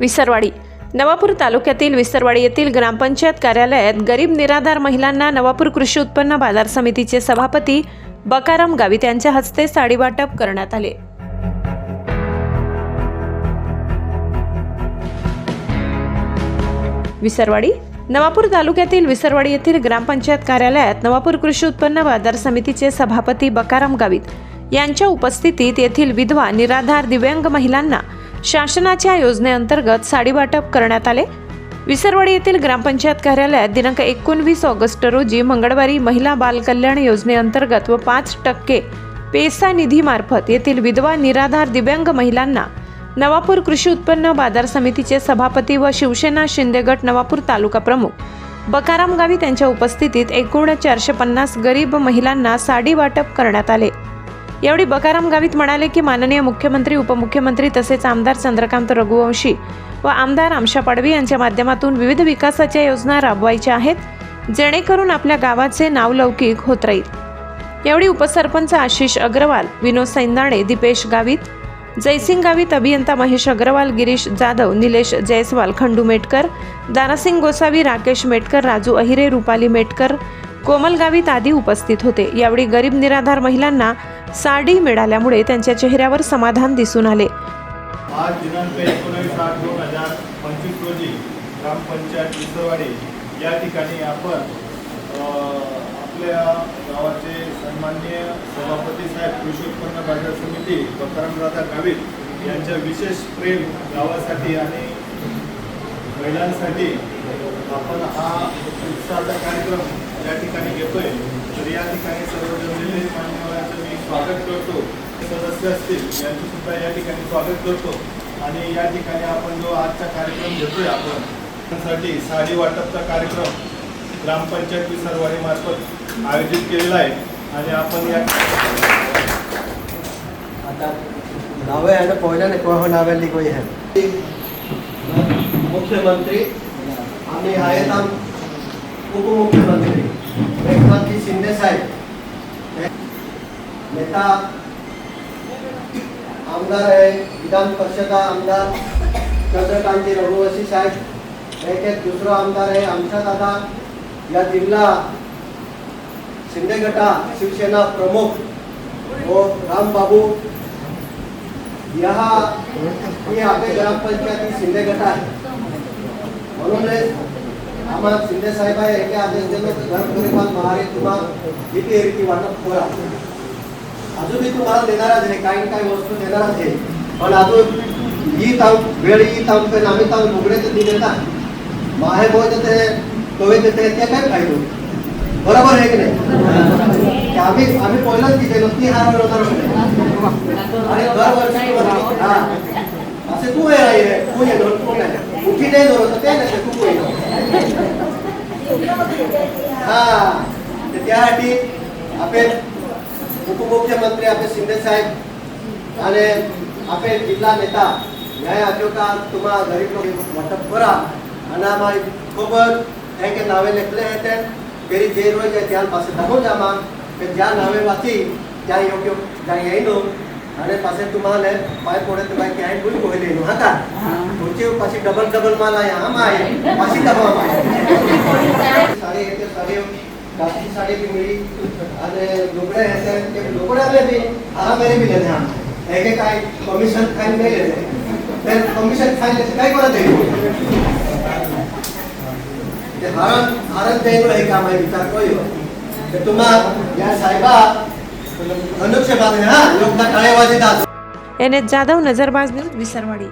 विसरवाडी. नवापूर तालुक्यातील विसरवाडी येथील ग्रामपंचायत कार्यालयात गरीब निराधार महिलांना नवापूर कृषी उत्पन्न बाजार समितीचे सभापती बकाराम गावित यांच्या हस्ते साडी वाटप करण्यात आले. विसरवाडी. नवापूर तालुक्यातील विसरवाडी येथील ग्रामपंचायत कार्यालयात नवापूर कृषी उत्पन्न बाजार समितीचे सभापती बकाराम गावित यांच्या उपस्थितीत येथील विधवा निराधार दिव्यांग महिलांना शासनाच्या योजनेअंतर्गत साडी वाटप करण्यात आले. विसरवाडी येथील ग्रामपंचायत कार्यालयात दिनांक एकोणवीस ऑगस्ट रोजी मंगळवारी महिला बाल कल्याण योजनेअंतर्गत व पाच टक्के पेसा निधीमार्फत येथील विधवा निराधार दिव्यांग महिलांना नवापूर कृषी उत्पन्न बाजार समितीचे सभापती व शिवसेना शिंदे गट नवापूर तालुका प्रमुख बकाराम गावी त्यांच्या उपस्थितीत एकूण चारशे पन्नास गरीब महिलांना साडी वाटप करण्यात आले. यावेळी बकाराम गावित म्हणाले की माननीय मुख्यमंत्री उपमुख्यमंत्री तसेच आमदार चंद्रकांत रघुवंशी व आमदार आमशा पाडवी यांच्या माध्यमातून विविध विकासाच्या योजना राबवायच्या आहेत जेणेकरून आपल्या गावाचे नावलौकिक होत राहील. यावेळी उपसरपंच आशिष अग्रवाल विनोद सैंदाणे दीपेश गावित जयसिंग गावित अभियंता महेश अग्रवाल गिरीश जाधव निलेश जयस्वाल खंडू मेटकर दारासिंग गोसावी राकेश मेटकर राजू अहिरे रुपाली मेटकर कोमल गावित आदी उपस्थित होते. यावेळी गरीब निराधार महिलांना साडी मिळाल्यामुळे त्यांच्या चेहऱ्यावर समाधान दिसून आले. आज दिनांक एकोणीस आठ दोन हजार पंचवीस रोजी ग्रामपंचायत विसरवाडी या ठिकाणी आपण आपल्या गावाचे सन्माननीय सभापती साहेब कृषी उत्पन्न बाजार समिती बकरामदादा गावित यांच्या विशेष प्रेम गावासाठी आणि महिलांसाठी आपण हा उत्साहाचा कार्यक्रम या ठिकाणी घेतोय. तर या ठिकाणी सर्व मान्यवर स्वागत करतो. सदस्य असतील यांचं सुद्धा या ठिकाणी स्वागत करतो. आणि या ठिकाणी आपण जो आजचा कार्यक्रम घेतोय आपण त्यासाठी साडी वाटपचा कार्यक्रम ग्रामपंचायत विसरवाडी मार्फत आयोजित केलेला आहे. आणि आपण या आता नावे आहे ना कोण नावे लिखोई आहे? मुख्यमंत्री आम्ही आहेत आम उपमुख्यमंत्री. एकनाथजी शिंदे साहेब. नेता, आमदार आहे, विधान परिषदा आमदार, चंद्रकांतजी रघुवंशी साहेब, एक एक दुसरा आमदार आहे आमचा दादा, या जिल्हा शिंदे गटा शिवसेना प्रमुख वो राम बाबू यहाँ ये आपले ग्रामपंचायती शिंदे गट आहे. म्हणून आम्हाला शिंदे साहेब हे आदेश दिले घर परिवार महारे तुम्हाला किती वाटप करा अजूनही तुम्हाला देणारच आहे काही काही वस्तू देणारच आहे पण अजून ही ताव वेळ ही ताव पण आम्ही लुगडे तर दिले ना माहे बोल देते तोवे देते ते काय फायदो बरोबर आहे की नाही आम्ही आम्ही पहिलाच दिलेलो ती हार बरोबर आणि दरवर्षी हा. असे तू आहे तू ये धरून तू नाही उठी नाही तर ते नाही तू ये हा त्यासाठी आपले उपमुख्यमंत्री आपले शिंदे साहेब आणि आपले जिल्हा नेता न्याय आयोगा तुम्हाला गरीब लोक वाटप करा आणि आम्हाला खूपच हे के नावे लेखले आहेत ते गेली जे रोज आहे त्या પાસે दाखवून जा मग કે જ્યાં નાવે વાંચી ત્યાં યોગ્ય ત્યાં એનો અને પાસે तुम्हाला पाय पोडे तुम्हाला ક્યાંય કોઈ કોઈ લેનું હા કા तुमची पाशी डबल डबल माल आहे आम आहे पाशी डबल साडी येते साडी काची साडी बी मिळी आणि लुगडे येते ते भी आ मेरे भी लेते हैं एक एक आई कमीशन खाईन नाही लेते फिर कमीशन खाईन लेते काय करत आहे? ते हरण हरण द्यायला हे काम आहे विचार करू ते तुम्हा या साहेबा धनुष्य बांधणे हा लोक टाळेबाजी दात एन एच जाधव नजरबाज न्यूज विसरवाडी.